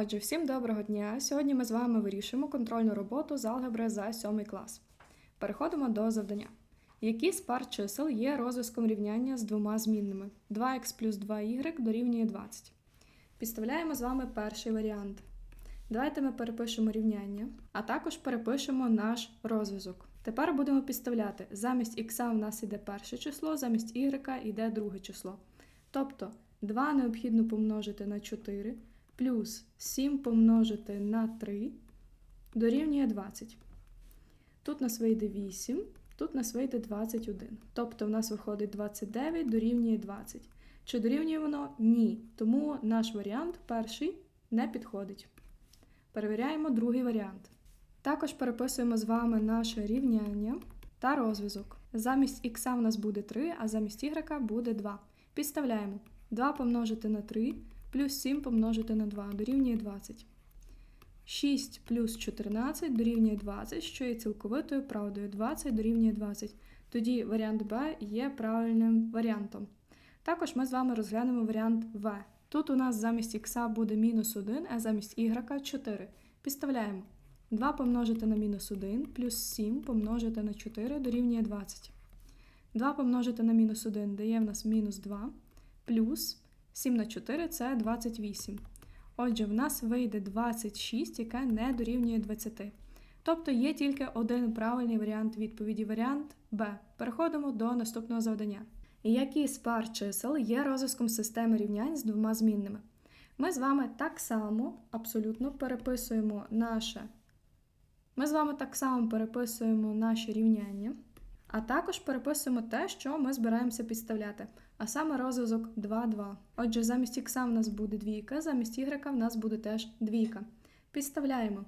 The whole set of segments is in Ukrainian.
Отже, всім доброго дня! Сьогодні ми з вами вирішимо контрольну роботу з алгебри за 7 клас. Переходимо до завдання. Які з пар чисел є розв'язком рівняння з двома змінними? 2х плюс 2y дорівнює 20. Підставляємо з вами перший варіант. Давайте ми перепишемо рівняння, а також перепишемо наш розв'язок. Тепер будемо підставляти. Замість х в нас йде перше число, замість y йде друге число. Тобто 2 необхідно помножити на 4 плюс 7 помножити на 3 дорівнює 20. Тут у нас вийде 8, тут у нас вийде 21. Тобто в нас виходить 29 дорівнює 20. Чи дорівнює воно? Ні. Тому наш варіант перший не підходить. Перевіряємо другий варіант. Також переписуємо з вами наше рівняння та розв'язок. Замість х в нас буде 3, а замість y буде 2. Підставляємо 2 помножити на 3 плюс 7 помножити на 2 дорівнює 20. 6 плюс 14 дорівнює 20, що є цілковитою правдою. 20 дорівнює 20. Тоді варіант Б є правильним варіантом. Також ми з вами розглянемо варіант В. Тут у нас замість х буде мінус 1, а замість y 4. Підставляємо 2 помножити на мінус 1 плюс 7 помножити на 4 дорівнює 20. 2 помножити на мінус 1 дає в нас мінус 2 плюс 7 на 4 це 28. Отже, в нас вийде 26, яке не дорівнює 20. Тобто є тільки один правильний варіант відповіді варіант Б. Переходимо до наступного завдання. Які з пар чисел є розв'язком системи рівнянь з двома змінними? Ми з вами так само абсолютно переписуємо наше. Ми з вами так само переписуємо наші рівняння, а також переписуємо те, що ми збираємося підставляти а саме розв'язок 2, 2. Отже, замість х в нас буде двійка, замість y в нас буде теж двійка. Підставляємо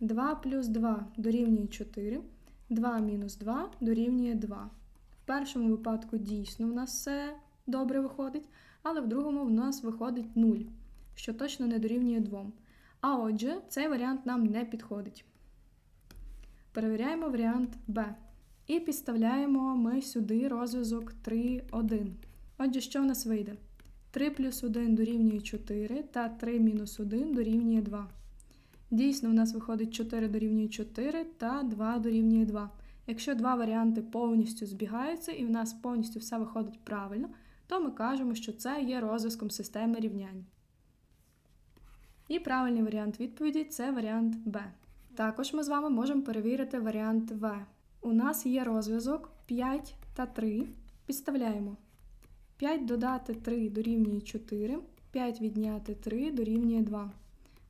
2 плюс 2 дорівнює 4, 2 мінус 2 дорівнює 2. В першому випадку дійсно в нас все добре виходить, але в другому в нас виходить 0, що точно не дорівнює 2. А отже, цей варіант нам не підходить. Перевіряємо варіант Б. І підставляємо ми сюди розв'язок 3, 1. Отже, що в нас вийде? 3 плюс 1 дорівнює 4 та 3 мінус 1 дорівнює 2. Дійсно, в нас виходить 4 дорівнює 4 та 2 дорівнює 2. Якщо два варіанти повністю збігаються і в нас повністю все виходить правильно, то ми кажемо, що це є розв'язком системи рівнянь. І правильний варіант відповіді це варіант Б. Також ми з вами можемо перевірити варіант В. У нас є розв'язок 5 та 3. Підставляємо 5 додати 3 дорівнює 4, 5 відняти 3 дорівнює 2.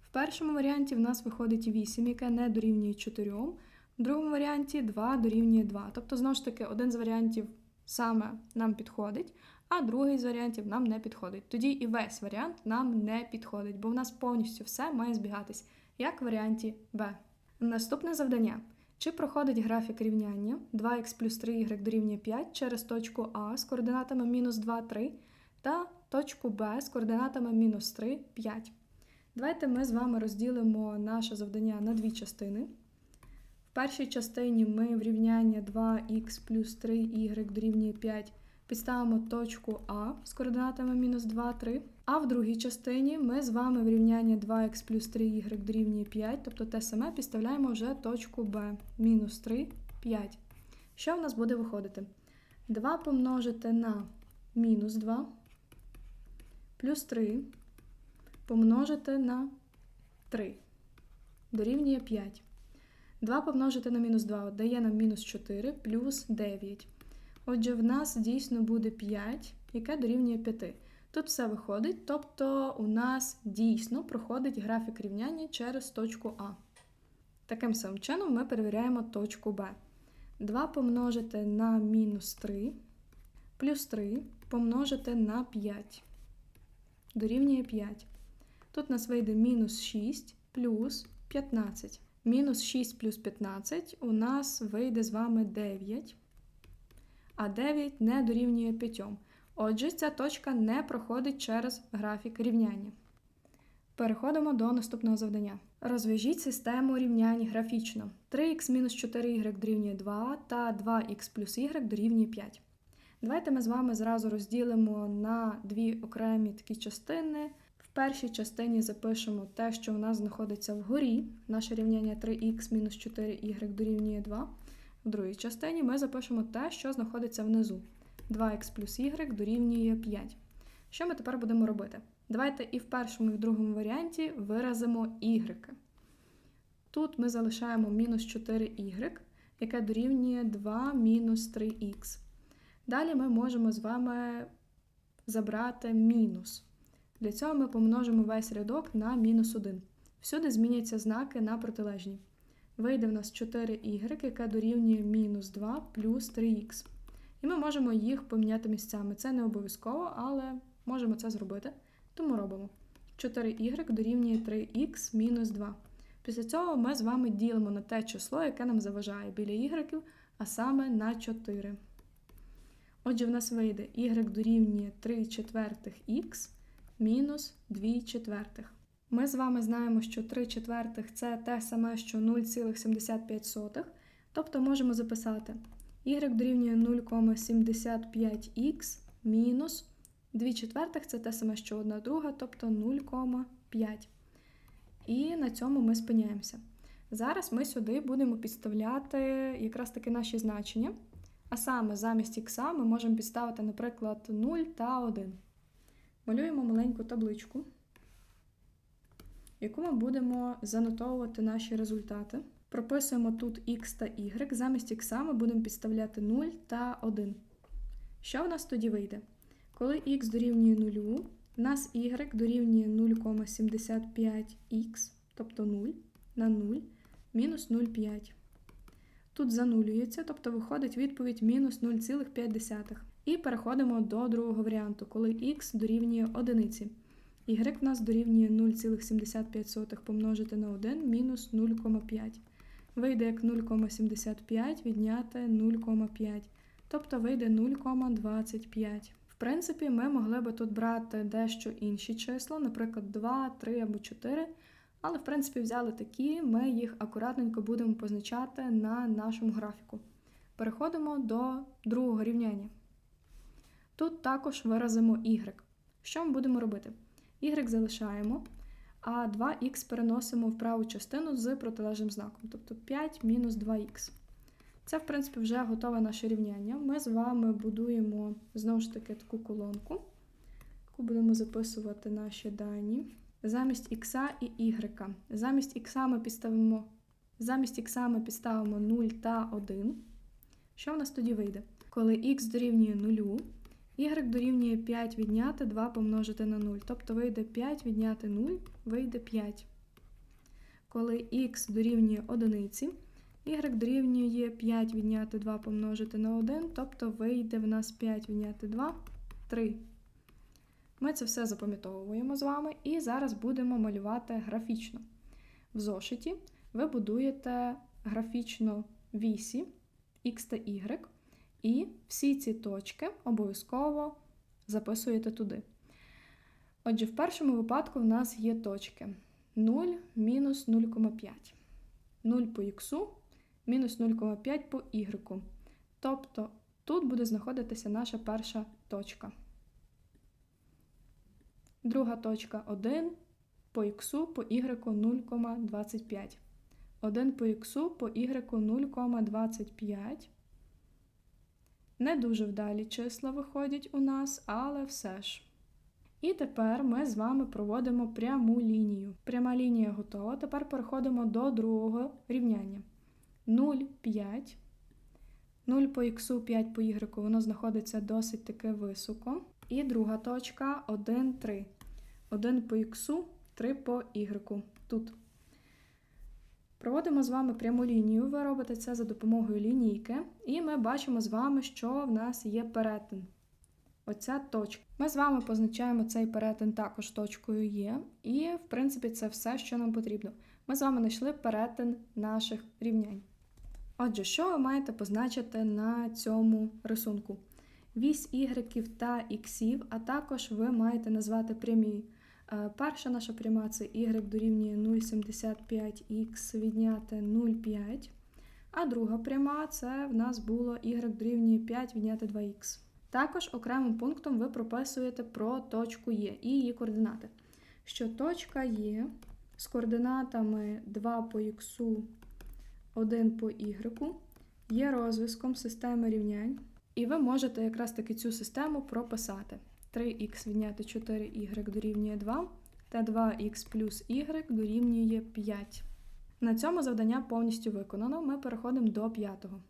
В першому варіанті в нас виходить 8, яке не дорівнює 4. В другому варіанті 2 дорівнює 2. Тобто, знову ж таки, один з варіантів саме нам підходить, а другий з варіантів нам не підходить. Тоді і весь варіант нам не підходить, бо в нас повністю все має збігатись, як в варіанті Б. Наступне завдання. Чи проходить графік рівняння 2х плюс 3y дорівнює 5 через точку А з координатами мінус 2, 3 та точку Б з координатами мінус 3, 5. Давайте ми з вами розділимо наше завдання на дві частини. В першій частині ми в рівняння 2х плюс 3y дорівнює 5 підставимо точку А з координатами мінус 2, 3. А в другій частині ми з вами в рівнянні 2х плюс 3y дорівнює 5, тобто те саме підставляємо вже точку Б мінус 3, 5. Що в нас буде виходити? 2 помножити на мінус 2 плюс 3 помножити на 3 дорівнює 5. 2 помножити на мінус 2 дає нам мінус 4 плюс 9. Отже, в нас дійсно буде 5, яке дорівнює 5. Тут все виходить, тобто у нас дійсно проходить графік рівняння через точку А. Таким самим чином ми перевіряємо точку Б. 2 помножити на мінус 3 плюс 3 помножити на 5. Дорівнює 5. Тут у нас вийде мінус 6 плюс 15. Мінус 6 плюс 15 у нас вийде з вами 9 а 9 не дорівнює 5. Отже, ця точка не проходить через графік рівняння. Переходимо до наступного завдання. Розв'яжіть систему рівнянь графічно. 3х-4y дорівнює 2 та 2х плюс y дорівнює 5. Давайте ми з вами зразу розділимо на дві окремі такі частини. В першій частині запишемо те, що у нас знаходиться вгорі, наше рівняння 3х мінус 4y дорівнює 2. В другій частині ми запишемо те, що знаходиться внизу. 2х плюс y дорівнює 5. Що ми тепер будемо робити? Давайте і в першому, і в другому варіанті виразимо y. Тут ми залишаємо мінус 4y, яке дорівнює 2 мінус 3х. Далі ми можемо з вами забрати мінус. Для цього ми помножимо весь рядок на мінус 1. Всюди зміняться знаки на протилежні. Вийде в нас 4y, яке дорівнює мінус 2 плюс 3х. І ми можемо їх поміняти місцями. Це не обов'язково, але можемо це зробити. Тому робимо 4y дорівнює 3х мінус 2. Після цього ми з вами ділимо на те число, яке нам заважає біля y, а саме на 4. Отже, в нас вийде y дорівнює 3 четвертих х мінус 2 четвертих. Ми з вами знаємо, що 3 четвертих це те саме, що 0,75. Тобто можемо записати y дорівнює 0,75х мінус 2 четвертих це те саме, що 1 друга, тобто 0,5. І на цьому ми спиняємося. Зараз ми сюди будемо підставляти якраз таки наші значення. А саме замість х ми можемо підставити, наприклад, 0 та 1. Малюємо маленьку табличку, яку ми будемо занотовувати наші результати. Прописуємо тут x та y. Замість х ми будемо підставляти 0 та 1. Що в нас тоді вийде? Коли х дорівнює 0, у нас y дорівнює 0,75х, тобто 0 на 0, мінус 0,5. Тут занулюється, тобто виходить відповідь мінус 0,5. І переходимо до другого варіанту, коли х дорівнює 1. Y в нас дорівнює 0,75 помножити на 1 мінус 0,5. Вийде як 0,75 відняти 0,5, тобто вийде 0,25. В принципі, ми могли би тут брати дещо інші числа, наприклад, 2, 3 або 4. Але, в принципі, взяли такі, ми їх акуратненько будемо позначати на нашому графіку. Переходимо до другого рівняння. Тут також виразимо y. Що ми будемо робити? Y залишаємо, а 2х переносимо в праву частину з протилежним знаком, тобто 5 мінус 2х. Це, в принципі, вже готове наше рівняння. Ми з вами будуємо знову ж таки таку колонку, яку будемо записувати наші дані. Замість х і y. Замість х ми підставимо замість х ми підставимо 0 та 1. Що в нас тоді вийде? Коли х дорівнює 0, y дорівнює 5 відняти 2 помножити на 0. Тобто вийде 5 відняти 0, вийде 5. Коли х дорівнює 1, y дорівнює 5 відняти 2 помножити на 1, тобто вийде в нас 5 відняти 2 3. Ми це все запам'ятовуємо з вами і зараз будемо малювати графічно. В зошиті ви будуєте графічно вісі X та Y, і всі ці точки обов'язково записуєте туди. Отже, в першому випадку в нас є точки 0, мінус 0,5. 0 по х, мінус 0,5 по y. Тобто тут буде знаходитися наша перша точка. Друга точка 1 по х по y 0,25. 1 по х по y 0,25. Не дуже вдалі числа виходять у нас, але все ж. І тепер ми з вами проводимо пряму лінію. Пряма лінія готова. Тепер переходимо до другого рівняння. 0,5. 0 по х, 5 по y, воно знаходиться досить таки високо. І друга точка 1, 3. 1 по х, 3 по y. Тут. Проводимо з вами пряму лінію. Ви робите це за допомогою лінійки. І ми бачимо з вами, що в нас є перетин. Оця точка. Ми з вами позначаємо цей перетин також точкою Є. І, в принципі, це все, що нам потрібно. Ми з вами знайшли перетин наших рівнянь. Отже, що ви маєте позначити на цьому рисунку? Вісь y та х, а також ви маєте назвати прямі. Перша наша пряма це y дорівнює 0,75х відняти 0,5. А друга пряма це в нас було y дорівнює 5 відняти 2х. Також окремим пунктом ви прописуєте про точку Є і її координати. що точка Є з координатами 2 по х, 1 по y є розв'язком системи рівнянь, і ви можете якраз таки цю систему прописати. 3х відняти 4y дорівнює 2 та 2х плюс y дорівнює 5. На цьому завдання повністю виконано. Ми переходимо до п'ятого.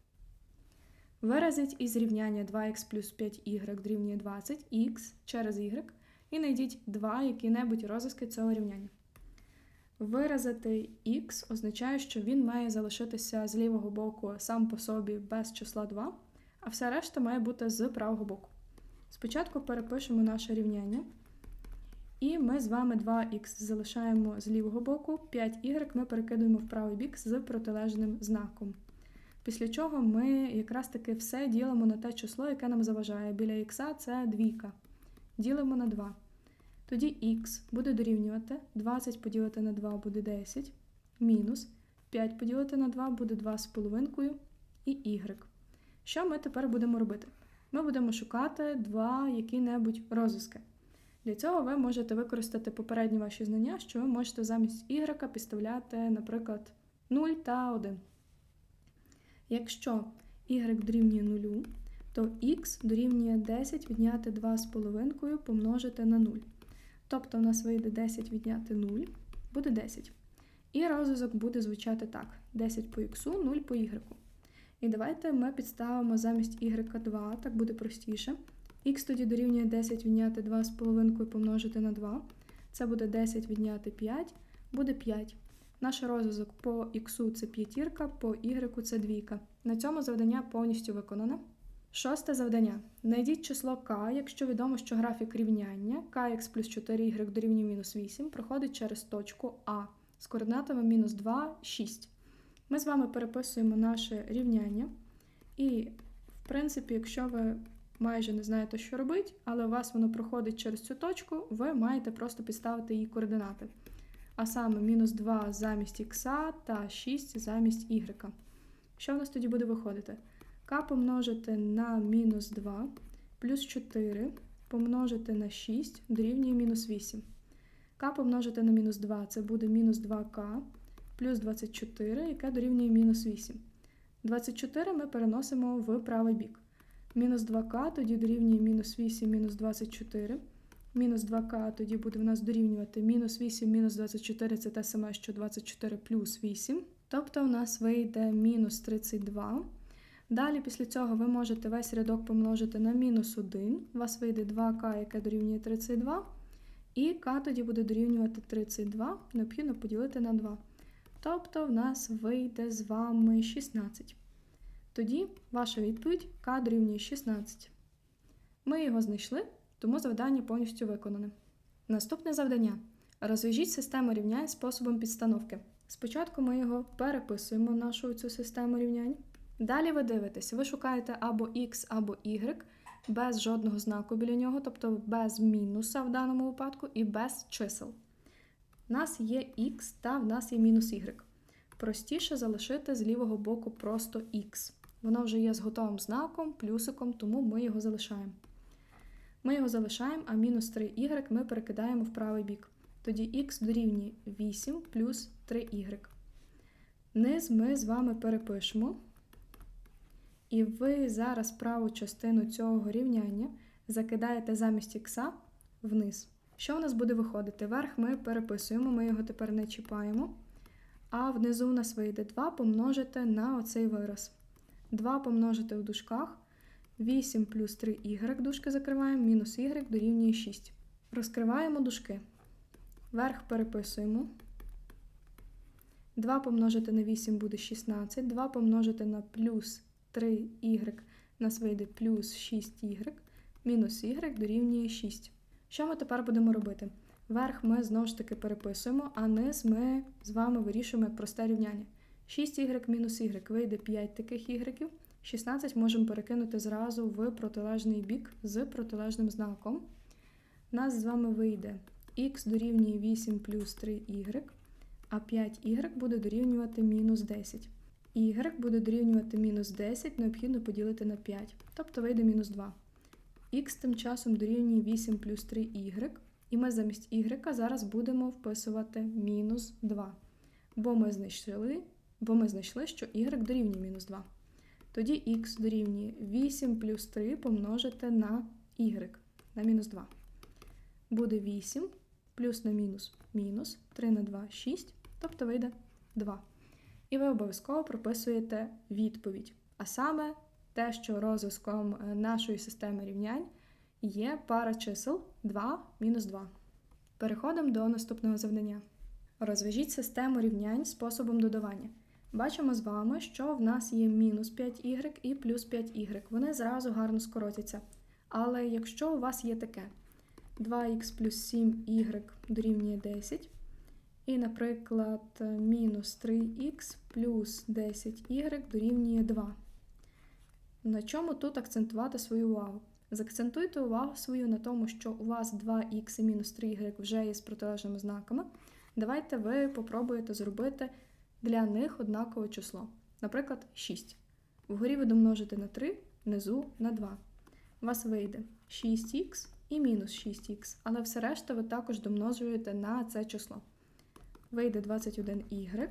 Виразіть із рівняння 2х плюс 5y дорівнює 20 х через y і знайдіть два які-небудь розв'язки цього рівняння. Виразити х означає, що він має залишитися з лівого боку сам по собі без числа 2, а все решта має бути з правого боку. Спочатку перепишемо наше рівняння. І ми з вами 2х залишаємо з лівого боку, 5y ми перекидуємо в правий бік з протилежним знаком. Після чого ми якраз таки все ділимо на те число, яке нам заважає. Біля х це двійка. Ділимо на 2. Тоді х буде дорівнювати 20 поділити на 2 буде 10, мінус 5 поділити на 2 буде 2,5 і y. Що ми тепер будемо робити? Ми будемо шукати два які-небудь розв'язки. Для цього ви можете використати попередні ваші знання, що ви можете замість y підставляти, наприклад, 0 та 1. Якщо y дорівнює 0, то x дорівнює 10 відняти 2,5 помножити на 0. Тобто в нас вийде 10 відняти 0, буде 10. І розв'язок буде звучати так: 10 по х, 0 по y. І давайте ми підставимо замість y 2, так буде простіше. Х тоді дорівнює 10 відняти 2,5 помножити на 2. Це буде 10 відняти 5, буде 5. Наш розв'язок по х це п'ятірка, по y це двійка. На цьому завдання повністю виконано. Шосте завдання. Знайдіть число k, якщо відомо, що графік рівняння kx плюс 4y дорівнює мінус 8 проходить через точку А з координатами мінус 2, 6. Ми з вами переписуємо наше рівняння. І, в принципі, якщо ви майже не знаєте, що робити, але у вас воно проходить через цю точку, ви маєте просто підставити її координати. А саме мінус 2 замість х та 6 замість y. Що в нас тоді буде виходити? k помножити на мінус 2 плюс 4 помножити на 6 дорівнює мінус 8. k помножити на мінус 2 це буде мінус 2k плюс 24, яке дорівнює мінус 8. 24 ми переносимо в правий бік. Мінус 2к тоді дорівнює мінус 8, мінус 24. Мінус 2к тоді буде в нас дорівнювати мінус 8, мінус 24 це те саме, що 24 плюс 8. Тобто у нас вийде мінус 32. Далі, після цього, ви можете весь рядок помножити на мінус 1. У вас вийде 2к, яке дорівнює 32. І k тоді буде дорівнювати 32, необхідно поділити на 2. Тобто в нас вийде з вами 16. Тоді ваша відповідь k дорівнює 16. Ми його знайшли, тому завдання повністю виконане. Наступне завдання. Розв'яжіть систему рівнянь способом підстановки. Спочатку ми його переписуємо нашу цю систему рівнянь. Далі ви дивитесь, ви шукаєте або x, або y без жодного знаку біля нього, тобто без мінуса в даному випадку, і без чисел. У нас є x та в нас є мінус y. Простіше залишити з лівого боку просто x. Воно вже є з готовим знаком, плюсиком, тому ми його залишаємо. Ми його залишаємо, а мінус 3y ми перекидаємо в правий бік. Тоді х дорівнює 8 плюс 3y. Низ ми з вами перепишемо. І ви зараз праву частину цього рівняння закидаєте замість х вниз. Що у нас буде виходити? Верх ми переписуємо, ми його тепер не чіпаємо. А внизу у нас вийде 2 помножити на оцей вираз. 2 помножити в дужках. 8 плюс 3y дужки закриваємо, мінус y дорівнює 6. Розкриваємо дужки. Верх переписуємо. 2 помножити на 8 буде 16. 2 помножити на плюс 3y нас вийде плюс 6y, мінус y дорівнює 6. Що ми тепер будемо робити? Верх ми знову ж таки переписуємо, а низ ми з вами вирішуємо як просте рівняння. 6y мінус y вийде 5 таких y. 16 можемо перекинути зразу в протилежний бік з протилежним знаком. Нас з вами вийде х дорівнює 8 плюс 3y, а 5y буде дорівнювати мінус 10. Y буде дорівнювати мінус 10, необхідно поділити на 5, тобто вийде мінус 2. Х тим часом дорівнює 8 плюс 3y, і ми замість y зараз будемо вписувати мінус 2. Бо ми знайшли, бо ми знайшли, що y дорівнює мінус 2. Тоді х дорівнює 8 плюс 3 помножити на y на мінус 2. Буде 8 плюс на мінус мінус 3 на 2 6, тобто вийде 2. І ви обов'язково прописуєте відповідь. А саме те, що розв'язком е, нашої системи рівнянь є пара чисел 2 мінус 2. Переходимо до наступного завдання. Розв'яжіть систему рівнянь способом додавання. Бачимо з вами, що в нас є мінус 5y і плюс 5y. Вони зразу гарно скоротяться. Але якщо у вас є таке 2х плюс 7y дорівнює 10, і, наприклад, мінус 3х плюс 10y дорівнює 2. На чому тут акцентувати свою увагу? Закцентуйте увагу свою на тому, що у вас 2х і мінус 3y вже є з протилежними знаками. Давайте ви попробуєте зробити для них однакове число. Наприклад, 6. Вгорі ви домножите на 3, внизу на 2. У вас вийде 6х і мінус 6х, але все решта ви також домножуєте на це число. Вийде 21y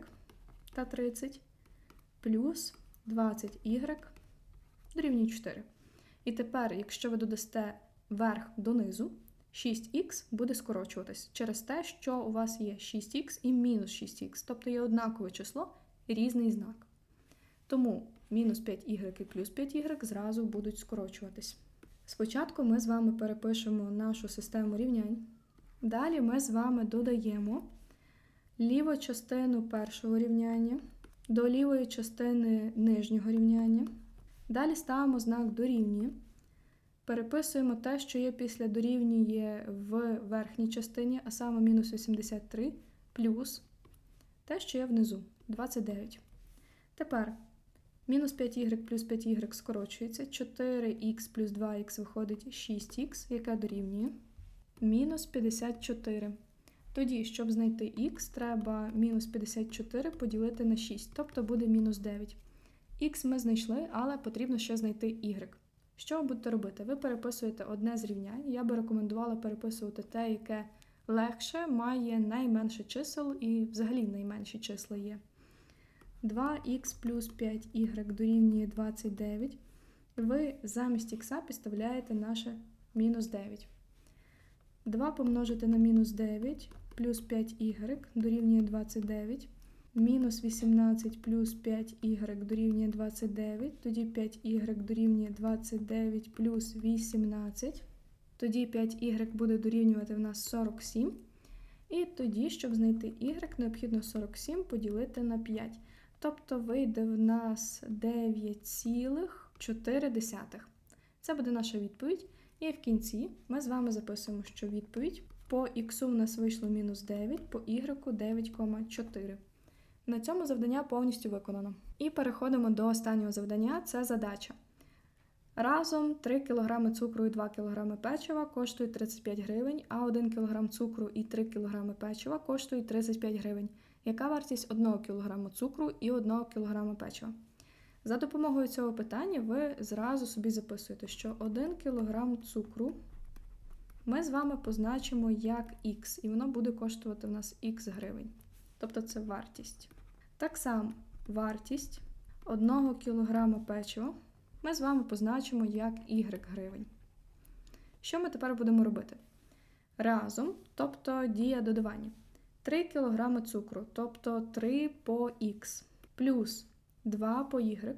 та 30 плюс 20y дорівнює 4. І тепер, якщо ви додасте верх донизу, 6х буде скорочуватись через те, що у вас є 6х і мінус 6х, тобто є однакове число і різний знак. Тому мінус 5y і плюс 5y зразу будуть скорочуватись. Спочатку ми з вами перепишемо нашу систему рівнянь. Далі ми з вами додаємо ліву частину першого рівняння до лівої частини нижнього рівняння. Далі ставимо знак дорівнює. Переписуємо те, що є після дорівнює в верхній частині, а саме мінус 83, плюс те, що є внизу 29. Тепер мінус 5y плюс 5y скорочується. 4х плюс 2х виходить 6х, яке дорівнює мінус 54. Тоді, щоб знайти х, треба мінус 54 поділити на 6, тобто буде мінус 9. Х ми знайшли, але потрібно ще знайти y. Що ви будете робити? Ви переписуєте одне з рівнянь. Я би рекомендувала переписувати те, яке легше, має найменше чисел і взагалі найменші числа є. 2х плюс 5y дорівнює 29. Ви замість х підставляєте наше мінус 9. 2 помножити на мінус 9 плюс 5y дорівнює 29. Мінус 18 плюс 5y дорівнює 29, тоді 5y дорівнює 29 плюс 18, тоді 5y буде дорівнювати в нас 47. І тоді, щоб знайти y, необхідно 47 поділити на 5. Тобто вийде в нас 9,4. Це буде наша відповідь. І в кінці ми з вами записуємо, що відповідь по х у нас вийшло мінус 9, по y 9,4. На цьому завдання повністю виконано. І переходимо до останнього завдання це задача. Разом 3 кг цукру і 2 кг печива коштують 35 гривень, а 1 кг цукру і 3 кг печива коштують 35 гривень. Яка вартість 1 кг цукру і 1 кг печива? За допомогою цього питання ви зразу собі записуєте, що 1 кг цукру ми з вами позначимо як Х, і воно буде коштувати в нас Х гривень. Тобто це вартість. Так само вартість 1 кг печива ми з вами позначимо як y гривень. Що ми тепер будемо робити? Разом, тобто дія додавання. 3 кг цукру, тобто 3 по х, плюс 2 по y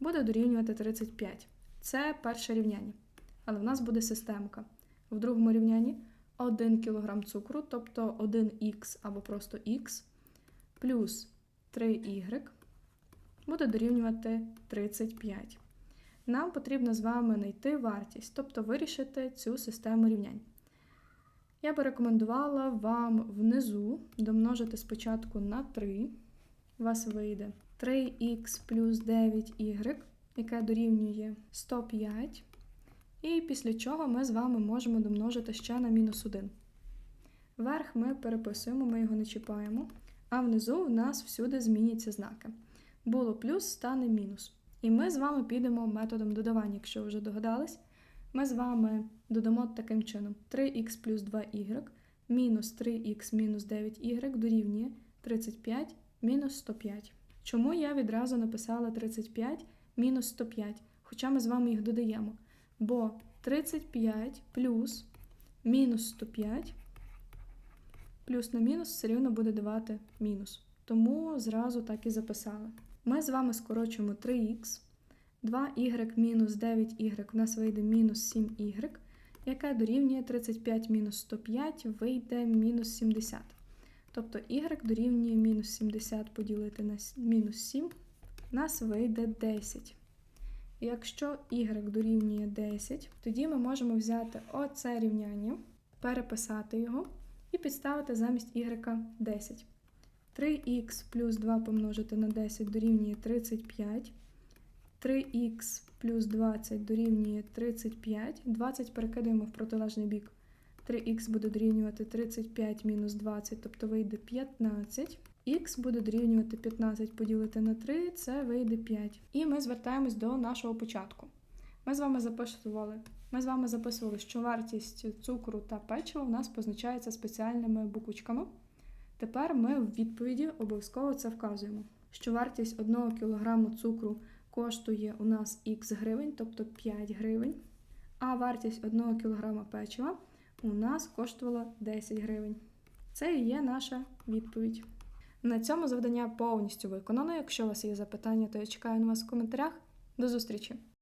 буде дорівнювати 35. Це перше рівняння. Але в нас буде системка. В другому рівнянні 1 кг цукру, тобто 1х або просто х, плюс 3y буде дорівнювати 35. Нам потрібно з вами знайти вартість, тобто вирішити цю систему рівнянь. Я би рекомендувала вам внизу домножити спочатку на 3. У вас вийде 3х плюс 9y, яке дорівнює 105. І після чого ми з вами можемо домножити ще на мінус 1. Верх ми переписуємо, ми його не чіпаємо. А внизу у нас всюди зміняться знаки. Було плюс, стане мінус. І ми з вами підемо методом додавання, якщо вже догадались. Ми з вами додамо таким чином 3х плюс 2y мінус 3х мінус 9y дорівнює 35 мінус 105. Чому я відразу написала 35 мінус 105, хоча ми з вами їх додаємо? Бо 35 плюс мінус 105 плюс на мінус все рівно буде давати мінус. Тому зразу так і записали. Ми з вами скорочуємо 3х, 2y мінус 9y в нас вийде мінус 7y, яке дорівнює 35 мінус 105 вийде мінус 70. Тобто y дорівнює мінус 70 поділити на мінус 7, в нас вийде 10. Якщо y дорівнює 10, тоді ми можемо взяти оце рівняння, переписати його і підставити замість y 10. 3х плюс 2 помножити на 10 дорівнює 35. 3х плюс 20 дорівнює 35. 20 перекидаємо в протилежний бік. 3х буде дорівнювати 35 мінус 20, тобто вийде 15. Х буде дорівнювати 15 поділити на 3, це вийде 5. І ми звертаємось до нашого початку. Ми з вами записували, ми з вами записували, що вартість цукру та печива у нас позначається спеціальними буквочками. Тепер ми в відповіді обов'язково це вказуємо, що вартість 1 кг цукру коштує у нас х гривень, тобто 5 гривень, а вартість 1 кг печива у нас коштувала 10 гривень. Це і є наша відповідь. На цьому завдання повністю виконано. Якщо у вас є запитання, то я чекаю на вас в коментарях. До зустрічі!